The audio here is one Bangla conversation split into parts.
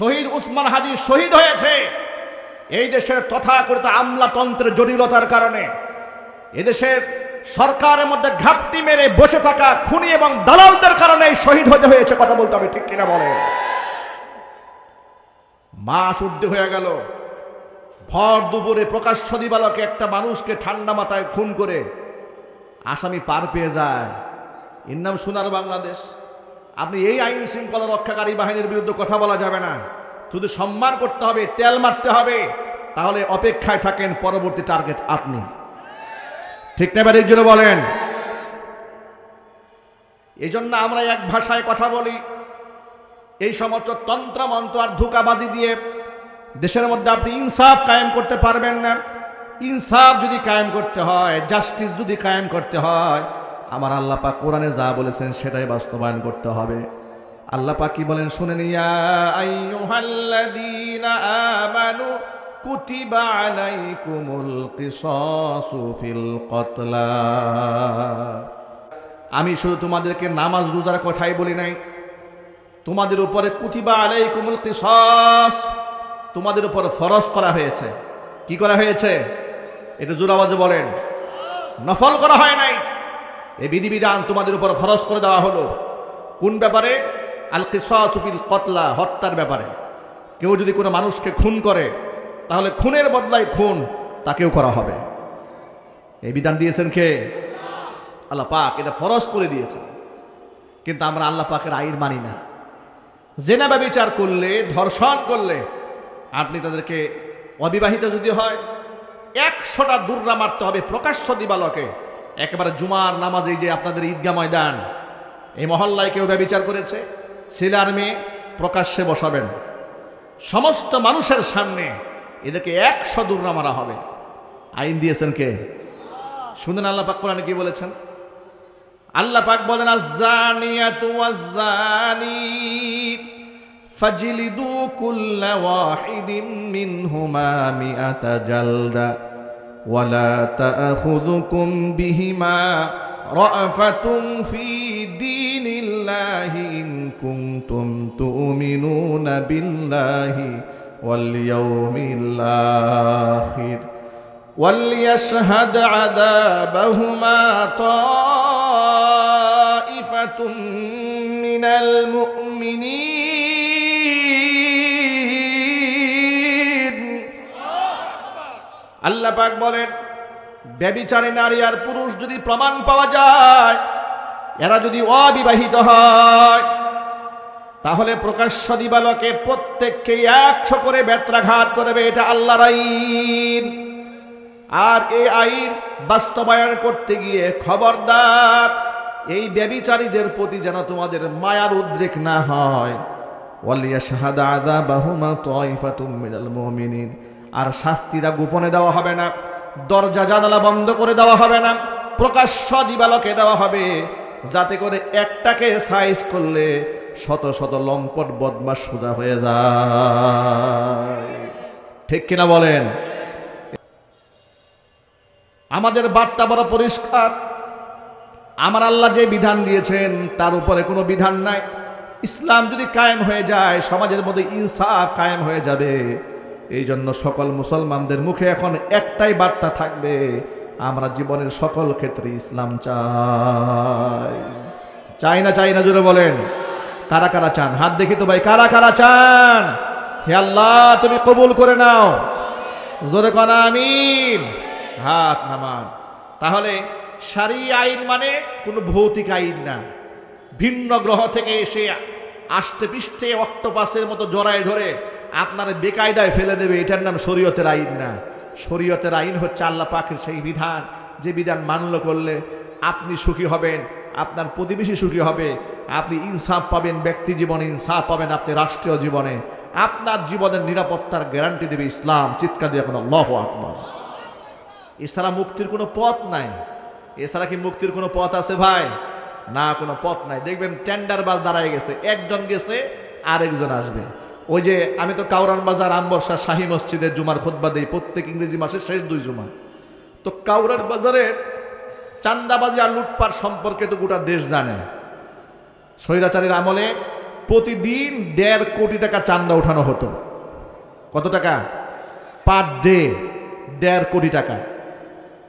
শহীদ উসমান হাদি শহীদ হয়েছে। এই দেশের তথাকথিত আমলাতন্ত্রের জটিলতার কারণে এদেশের সরকারের মধ্যে ঘাপটি মেরে বসে থাকা খুনি এবং দালালদের কারণে শহীদ হতে হয়েছে কথা বলতে হবে, ঠিক কিনা বলে মাস উর্ধে হয়ে গেল। ভর দুপুরে প্রকাশ্য দিবালকে একটা মানুষকে ঠান্ডা মাথায় খুন করে আসামি পার পেয়ে যায়। এর নাম সোনার বাংলাদেশ। আপনি এই আইন শৃঙ্খলা রক্ষাকারী বাহিনীর বিরুদ্ধে কথা বলা যাবে না। শুধু সম্মান করতে হবে, তেল মারতে হবে। তাহলে অপেক্ষায় থাকেন পরবর্তী টার্গেট আপনি। ঠিক না এবার জন্য বলেন। এই জন্য আমরা এক ভাষায় কথা বলি। এই সমস্ত তন্ত্র মন্ত্র আর ধোকাবাজি দিয়ে দেশের মধ্যে আপনি ইনসাফ কায়েম করতে পারবেন না। ইনসাফ যদি কায়েম করতে হয়, জাস্টিস যদি কায়েম করতে হয় আমার আল্লাহ পাক কোরআনে যা বলেছেন সেটাই বাস্তবায়ন করতে হবে। আল্লাহ পাক কি বলেন আইয়ুহাল্লাযীনা আমানু কতলা। আমি শুধু তোমাদেরকে নামাজ রোজার কথাই বলি নাই। তোমাদের উপরে কুতিবা আলাইকুমুল কিসাস, তোমাদের উপর ফরজ করা হয়েছে। কি করা হয়েছে? এটা জোর আওয়াজে বলেন। নফল করা হয় নাই। এই বিধিবিধান তোমাদের উপর ফরজ করে দেওয়া হলো। কোন ব্যাপারে? আল কিসাসুফিল কতলা, হত্যার ব্যাপারে। কেউ যদি কোনো মানুষকে খুন করে, তাহলে খুনের বদলায় খুন, তাকেও করা হবে। এই বিধান দিয়েছেন কে? আল্লাহ পাক, এটা ফরজ করে দিয়েছেন। কিন্তু আমরা আল্লাহ পাকের আইন মানি না। জেনা বিচার করলে, ধর্ষণ করলে, আপনি তাদেরকে অবিবাহিত যদি হয়, একশোটা দূররা মারতে হবে প্রকাশ্য দিবালকে। একেবারে জুমার নামাজে যে আপনাদের ঈদগা ময়দান, এই মহল্লায় কেউ ব্যবচার করেছে ছেলে মেয়ে প্রকাশ্যে বসাবেন। সমস্ত মানুষের সামনে এদেরকে একশো দূররা মারা হবে। আইন দিয়েছেন কে? শুনেন আল্লাহ পাক কোরআনে কি বলেছেন? আল্লাহ পাক বলেন, আজ্জানিয়াতু ওয়াজ্জানি ফাজলিদু কুল্লা ওয়াহিদিম মিনহুমা মিআতা জালদা। ولا تأخذكم بهما رأفة في دين الله إن كنتم تؤمنون بالله واليوم الآخر وليشهد عذابهما طائفة من المؤمنين আল্লাহ পাক বলেন, ব্যবিচারে নারী আর পুরুষ যদি প্রমাণ পাওয়া যায়, এরা যদি অবিবাহিত হয়, তাহলে প্রকাশ্য দিবালকে প্রত্যেককে একশো করে বেত্রাঘাত করবে, এটা আল্লাহর আইন। আর এই আইন বাস্তবায়ন করতে গিয়ে খবরদার, এই ব্যবিচারীদের প্রতি যেন তোমাদের মায়ার উদ্রেক না হয়। ওয়ালিয়া শাহাদা আদা বাহুমা মুমিনিন। আর শাস্তিরা গোপনে দেওয়া হবে না। দরজা জানালা বন্ধ করে দেওয়া হবে না। প্রকাশ্য দিবালকে দেওয়া হবে। যাতে করে একটাকে সাইজ করলে শত শত লম্পট বদমাস সোজা হয়ে যায়। ঠিক কিনা বলেন? আমাদের বার্তা বড় পরিষ্কার। আমার আল্লাহ যে বিধান দিয়েছেন, তার উপরে কোনো বিধান নাই। ইসলাম যদি কায়েম হয়ে যায়, সমাজের মধ্যে ইনসাফ কায়েম হয়ে যাবে। এই জন্য সকল মুসলমানদের মুখে এখন একটাই বার্তা থাকবে, আমরা জীবনের সকল ক্ষেত্রে ইসলাম চাই। চাই না চাই না জুড়ে বলেন। কারা কারা চান? হাত দেখি তো ভাই, কারা কারা চান? হে আল্লাহ, তুমি কবুল করে নাও। জোরে কনা, আমিন। হাত নামান। তাহলে সারি আইন মানে কোনো ভৌতিক আইন না। ভিন্ন গ্রহ থেকে এসে আষ্টে পৃষ্ঠে অক্টোপাসের মতো জড়ায় ধরে আপনার বেকায়দায় ফেলে দেবে, এটার নাম শরীয়তের আইন না। শরীয়তের আইন হচ্ছে আল্লাহ পাকের সেই বিধান। যে বিধান মান্য করলে আপনি সুখী হবেন, আপনার প্রতিবেশী সুখী হবে, আপনি ইনসাফ পাবেন, ব্যক্তি জীবনে ইনসাফ পাবেন আপনি রাষ্ট্রীয় জীবনে। আপনার জীবনের নিরাপত্তার গ্যারান্টি দেবে ইসলাম। চিৎকার দিয়ে এখন আল্লাহ আকবর। এছাড়া মুক্তির কোনো পথ নাই। এছাড়া কি মুক্তির কোনো পথ আছে ভাই? না, কোনো পথ নাই। দেখবেন টেন্ডার বাস দাঁড়ায় গেছে। একজন গেছে, আরেকজন আসবে। ওই যে আমি তো কাউরান বাজার, আমবর্ষা, শাহী মসজিদের জুমার খোদবা দিই, প্রত্যেক ইংরেজি মাসের শেষ দুই জুমা তো কাউরান বাজারের চান্দাবাজি আর লুটপাট সম্পর্কে তো গোটা দেশ জানে। স্বৈরাচারীর আমলে প্রতিদিন দেড় কোটি টাকা চান্দা উঠানো হতো। কত টাকা? পার ডে দেড় কোটি টাকা।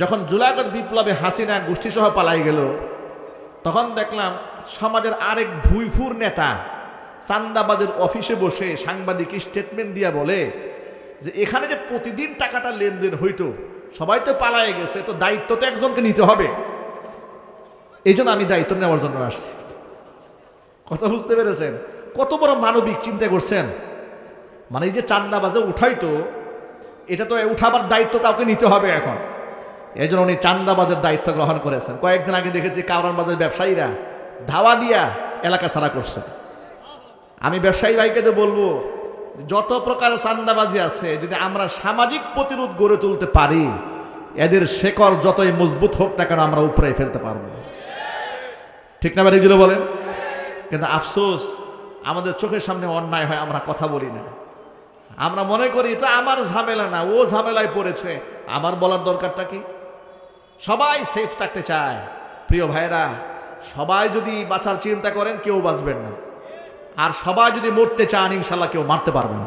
যখন জুলাইগড় বিপ্লবে হাসিনা গোষ্ঠীসহ পালাই গেল, তখন দেখলাম সমাজের আরেক ভুইফুর নেতা চান্দাবাদের অফিসে বসে সাংবাদিক স্টেটমেন্ট দিয়া বলে যে, এখানে যে প্রতিদিন টাকাটা লেনদেন হইতো, সবাই তো পালায়ে গেছে, তো দায়িত্ব তো একজনকে নিতে হবে। এই আমি দায়িত্ব নেওয়ার জন্য আসছি। কথা বুঝতে পেরেছেন? কত বড় মানবিক চিন্তা করছেন? মানে এই যে চান্দাবাজে উঠাইতো, এটা তো উঠাবার দায়িত্ব কাউকে নিতে হবে এখন। এই জন্য উনি চান্দাবাজের দায়িত্ব গ্রহণ করেছেন। কয়েকদিন আগে দেখেছি কাউরান বাজার ব্যবসায়ীরা ধাওয়া দিয়া এলাকা ছাড়া করছে আমি ব্যবসায়ী ভাইকে তো বলব, যত প্রকার চান্দাবাজি আছে, যদি আমরা সামাজিক প্রতিরোধ গড়ে তুলতে পারি, এদের শেকড় যতই মজবুত হোক না কেন আমরা উপরে ফেলতে পারব। ঠিক না এগুলো বলেন? কিন্তু আফসোস, আমাদের চোখের সামনে অন্যায় হয়, আমরা কথা বলি না। আমরা মনে করি, এটা আমার ঝামেলা না, ও ঝামেলায় পড়েছে। আমার বলার দরকারটা কি? সবাই সেফ থাকতে চায়। প্রিয় ভাইরা সবাই যদি বাঁচার চিন্তা করেন, কেউ বাঁচবেন না। আর সবাই যদি মরতে চান, ইনশাল্লাহ কেউ মারতে পারবে না।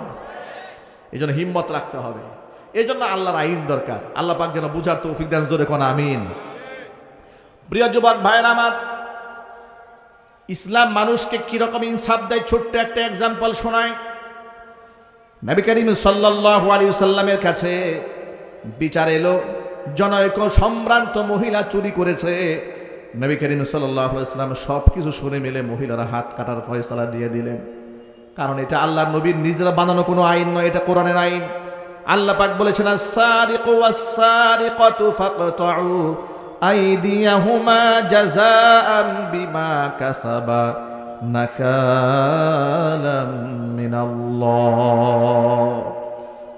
এই জন্য হিম্মত রাখতে হবে। এই জন্য আল্লাহর আইন দরকার। আল্লাহ পাক যেন বুঝার তৌফিক দেন, জোরে কোন আমিন। প্রিয় যুবক ভাইয়ের আমার, ইসলাম মানুষকে কীরকম ইনসাফ দেয়? ছোট্ট একটা এক্সাম্পল শোনায় নবী করিম সাল্লাল্লাহু আলাইহি সাল্লামের কাছে বিচার এলো। জনৈক সম্ভ্রান্ত মহিলা চুরি করেছে। নবী করিম সাল্লাল্লাহু আলাইহি সাল্লাম সব কিছু শুনে মিলে মহিলারা হাত কাটার ফয়সালা দিয়ে দিলেন। কারণ এটা আল্লাহ নবীর নিজেরা বানানো কোনো আইন নয়, এটা কোরআনের আইন। আল্লাহ পাক বলেছেন কাসাবা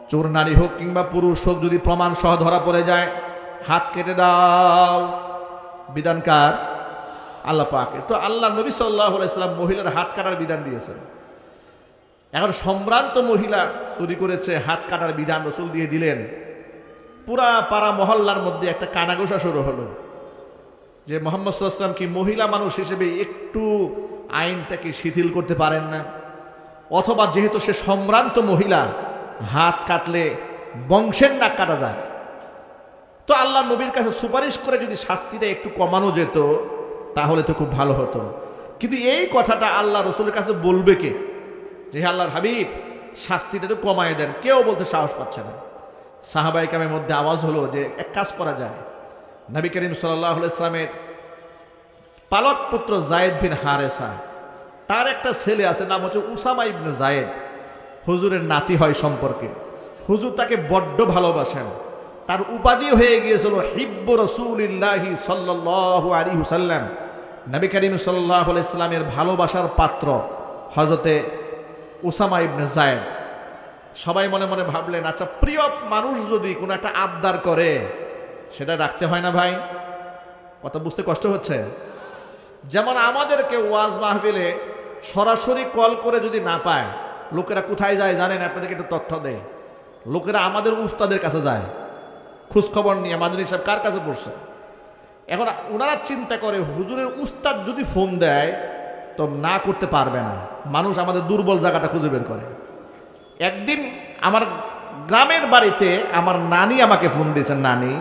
চোর, নারী হোক কিংবা পুরুষ হোক, যদি প্রমাণ সহ ধরা পড়ে যায়, হাত কেটে দাও। বিধানকার? আল্লাহ পাকে তো আল্লাহ নবী সাল্লাহ ইসলাম মহিলার হাত কাটার বিধান দিয়েছেন। এখন সম্ভ্রান্ত মহিলা চুরি করেছে, হাত কাটার বিধান রসুল দিয়ে দিলেন। পুরা পাড়া মহল্লার মধ্যে একটা কানাঘোষা শুরু হলো। যে মোহাম্মদ সাল্লাম কি মহিলা মানুষ হিসেবে একটু আইনটাকে শিথিল করতে পারেন না? অথবা যেহেতু সে সম্ভ্রান্ত মহিলা, হাত কাটলে বংশের নাক কাটা যায়। তো আল্লাহ নবীর কাছে সুপারিশ করে যদি শাস্তিটা একটু কমানো যেত, তাহলে তো খুব ভালো হতো। কিন্তু এই কথাটা আল্লাহ রসুলের কাছে বলবে কে? যে আল্লাহর হাবিব, শাস্তিটা একটু কমায় দেন। কেউ বলতে সাহস পাচ্ছে না। সাহাবাই কামের মধ্যে আওয়াজ হলো যে এক কাজ করা যায়। নবী করিম সাল্লাহ ইসলামের পালক পুত্র জায়েদ বিন হারেসা, তার একটা ছেলে আছে, নাম হচ্ছে উসামা ইবনে জায়েদ। হুজুরের নাতি হয় সম্পর্কে। হুজুর তাকে বড্ড ভালোবাসেন। তার উপাধি হয়ে গিয়েছিল হিব্ব রসুলিল্লাহি সাল্লাল্লাহু আলী হুসাল্লাম নবী করিম সাল্লাহ ইসলামের ভালোবাসার পাত্র হজরতে ওসামা ইবনে জায়েদ সবাই মনে মনে ভাবলেন আচ্ছা প্রিয় মানুষ যদি কোনো একটা আবদার করে, সেটা রাখতে হয় না ভাই? কথা বুঝতে কষ্ট হচ্ছে? যেমন আমাদেরকে ওয়াজ মাহফিলে সরাসরি কল করে যদি না পায়, লোকেরা কোথায় যায় জানেন? আপনাদেরকে একটু তথ্য দেয় লোকেরা আমাদের উস্তাদের কাছে যায়। খোঁজখবর নিয়ে আমাদের হিসাব কার কাছে পড়ছে? এখন ওনারা চিন্তা করে, হুজুরের উস্তাদ যদি ফোন দেয়, তো না করতে পারবে না। মানুষ আমাদের দুর্বল জায়গাটা খুঁজে বের করে। একদিন আমার গ্রামের বাড়িতে আমার নানি আমাকে ফোন দিয়েছেন, নানি।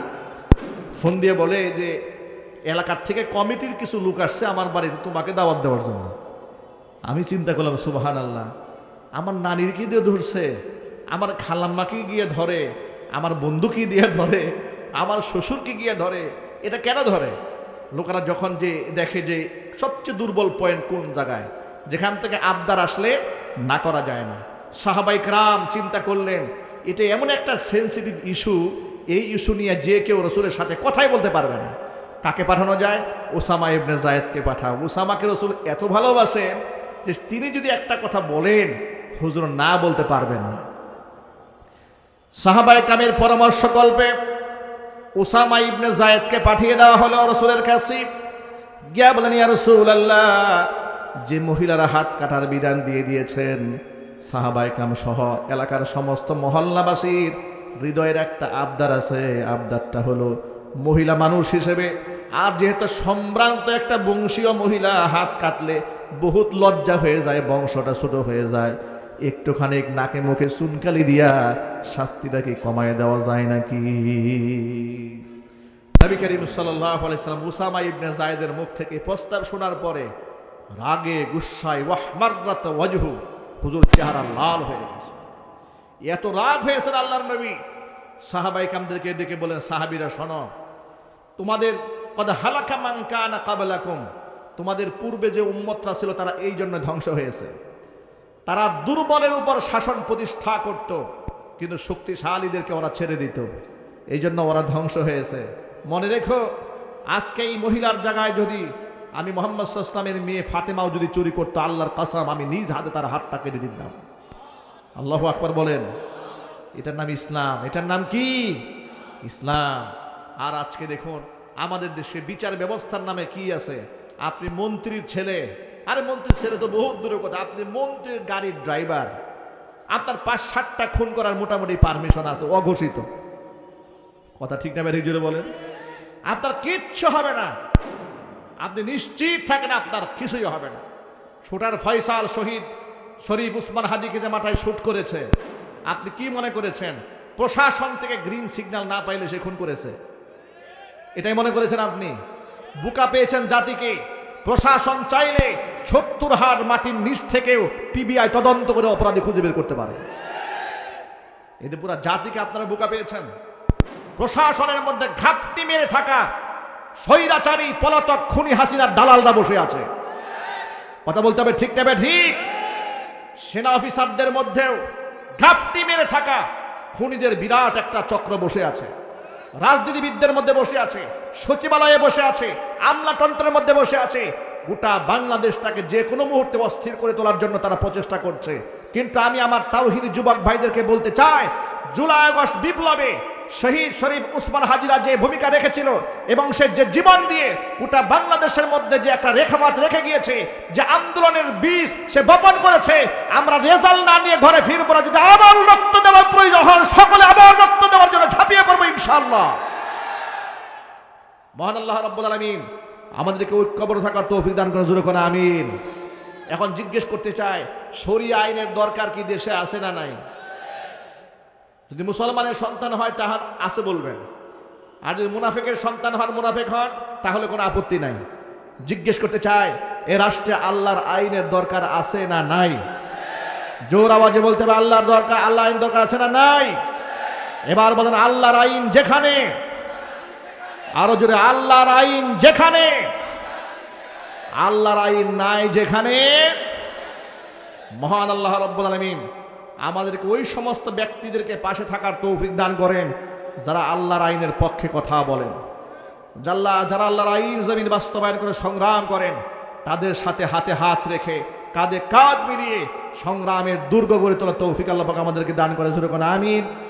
ফোন দিয়ে বলে যে, এলাকার থেকে কমিটির কিছু লোক আসছে আমার বাড়িতে তোমাকে দাওয়াত দেওয়ার জন্য। আমি চিন্তা করলাম সুবাহান আল্লাহ আমার নানির কি দিয়ে ধরছে? আমার খালাম্মাকে গিয়ে ধরে। আমার বন্ধুকে দিয়ে ধরে, আমার শ্বশুরকে গিয়ে ধরে, এটা কেন ধরে? লোকেরা যখন যে দেখে যে সবচেয়ে দুর্বল পয়েন্ট কোন জায়গায়, যেখান থেকে আবদার আসলে না করা যায় না। সাহাবাই রাম চিন্তা করলেন, এটা এমন একটা সেন্সিটিভ ইস্যু এই ইস্যু নিয়ে যে কেউ রসুলের সাথে কথাই বলতে পারবে না। কাকে পাঠানো যায়? ওসামা ইবনে জায়েদকে পাঠাও। ওসামাকে রসুল এত ভালোবাসেন যে তিনি যদি একটা কথা বলেন, হুজুর না বলতে পারবেন না। সাহাবাই কামের পরামর্শ কল্পে ওসামা ইবনে জায়েদকে পাঠিয়ে দেওয়া হলো রসুলের কাছে। গিয়া বলেন, ইয়া রসুল আল্লাহ যে মহিলারা হাত কাটার বিধান দিয়ে দিয়েছেন সাহাবাই কাম সহ এলাকার সমস্ত মহল্লাবাসীর হৃদয়ের একটা আবদার আছে। আবদারটা হলো মহিলা মানুষ হিসেবে। আর যেহেতু সম্ভ্রান্ত একটা বংশীয় মহিলা, হাত কাটলে বহুত লজ্জা হয়ে যায়, বংশটা ছোট হয়ে যায়। একটুখানি নাকে মুখে চুনকালি দিয়া শাস্তিটা কি কমায় দেওয়া যায় নাকি? নবী করিম সাল্লাহ আলাইসালাম উসামা ইবনে জায়েদের মুখ থেকে প্রস্তাব শোনার পরে রাগে গুসাই ওয়াহমার্রাত ওয়াজহু, হুজুর চেহারা লাল হয়ে গেছে। এত রাগ হয়েছে আল্লাহর নবী। সাহাবাই কামদেরকে ডেকে বলেন সাহাবিরা, শোনো, তোমাদের কদ হালাকা মাঙ্কা না কাবেলাকুম, তোমাদের পূর্বে যে উম্মতরা ছিল তারা এই জন্য ধ্বংস হয়েছে। তারা দুর্বলের উপর শাসন প্রতিষ্ঠা করত, কিন্তু শক্তিশালীদেরকে ওরা ছেড়ে দিত। এই জন্য ওরা ধ্বংস হয়েছে। মনে রেখো, আজকে এই মহিলার জায়গায় যদি আমি মোহাম্মদ ইসলামের মেয়ে ফাতেমাও যদি চুরি করতো, আল্লাহর কাসাম, আমি নিজ হাতে তার হাতটা কেটে দিতাম। আল্লাহ আকবর বলেন। এটার নাম ইসলাম। এটার নাম কি? ইসলাম। আর আজকে দেখুন, আমাদের দেশে বিচার ব্যবস্থার নামে কি আছে? আপনি মন্ত্রীর ছেলে আরে মন্ত্রী ছেলে তো বহুত দূরের কথা। আপনি মন্ত্রীর গাড়ির ড্রাইভার আপনার পাঁচ ষাটটা খুন করার মোটামুটি পারমিশন আছে, অঘোষিত। কথা ঠিক না জুড়ে বলেন। আপনার কিচ্ছু হবে না। আপনি নিশ্চিত থাকেন আপনার কিছুই হবে না। শুটার ফয়সাল শহীদ শরীফ উসমান হাদিকে যে মাথায় শুট করেছে, আপনি কি মনে করেছেন? প্রশাসন থেকে গ্রিন সিগন্যাল না পাইলে সে খুন করেছে। এটাই মনে করেছেন আপনি? বুকা পেয়েছেন জাতিকে। প্রশাসন চাইলে সত্তর হাট মাটির নিচ থেকেও পিবিআই তদন্ত করে অপরাধী খুঁজে বের করতে পারে। এতে পুরা জাতিকে আপনারা বুকা পেয়েছেন। প্রশাসনের মধ্যে ঘাপটি মেরে থাকা স্বৈরাচারী পলাতক খুনি হাসিনার দালালরা বসে আছে। কথা বলতে হবে ঠিক নেবে ঠিক? সেনা অফিসারদের মধ্যেও ঘাপটি মেরে থাকা খুনিদের বিরাট একটা চক্র বসে আছে। রাজনীতিবিদদের মধ্যে বসে আছে, সচিবালয়ে বসে আছে, আমলাতন্ত্রের মধ্যে বসে আছে। গোটা বাংলাদেশটাকে যে কোনো মুহূর্তে অস্থির করে তোলার জন্য তারা প্রচেষ্টা করছে। কিন্তু আমি আমার তাওহিদি যুবক ভাইদেরকে বলতে চাই জুলাই আগস্ট বিপ্লবে শহীদ শরীফ উসমান হাজিরা যে ভূমিকা রেখেছিল এবং সে যে জীবন দিয়ে গোটা বাংলাদেশের মধ্যে যে একটা রেখামাত রেখে গিয়েছে, যে আন্দোলনের বীজ সে বপন করেছে, আমরা রেজাল্ট না নিয়ে ঘরে ফিরবো না। যদি আবার রক্ত দেওয়ার প্রয়োজন হয়, সকলে আবার রক্ত দেওয়ার জন্য ঝাঁপিয়ে পড়ব ইনশাল্লাহ মহান আল্লাহ রব্বুল আলমিন, আমাদেরকে ঐক্যবদ্ধ থাকার তৌফিক দান করে জোরে করে আমিন। এখন জিজ্ঞেস করতে চাই, শরিয়া আইনের দরকার কি দেশে আছে না নাই? যদি মুসলমানের সন্তান হয়, তাহার আছে বলবেন। আর যদি মুনাফেকের সন্তান হন মুনাফেক হন, তাহলে কোনো আপত্তি নাই। জিজ্ঞেস করতে চায়, এ রাষ্ট্রে আল্লাহর আইনের দরকার আছে না নাই? জোর আওয়াজে বলতে হবে, আল্লাহর দরকার আল্লাহ আইন দরকার আছে না নাই? এবার বলেন, আল্লাহর আইন যেখানে, আরও জোরে, আল্লাহর আইন যেখানে, আল্লাহর আইন নাই যেখানে, মহান আল্লাহ রব্বুল আলমিন আমাদেরকে ওই সমস্ত ব্যক্তিদেরকে পাশে থাকার তৌফিক দান করেন, যারা আল্লাহর আইনের পক্ষে কথা বলেন। যাল্লা, যারা আল্লাহর আইন জমিন বাস্তবায়ন করে সংগ্রাম করেন, তাদের সাথে হাতে হাত রেখে কাঁধে কাঁধ মিলিয়ে সংগ্রামের দুর্গ গড়ে তোলা তৌফিক আল্লাহ আমাদেরকে দান করে। শুরু করেন আমিন।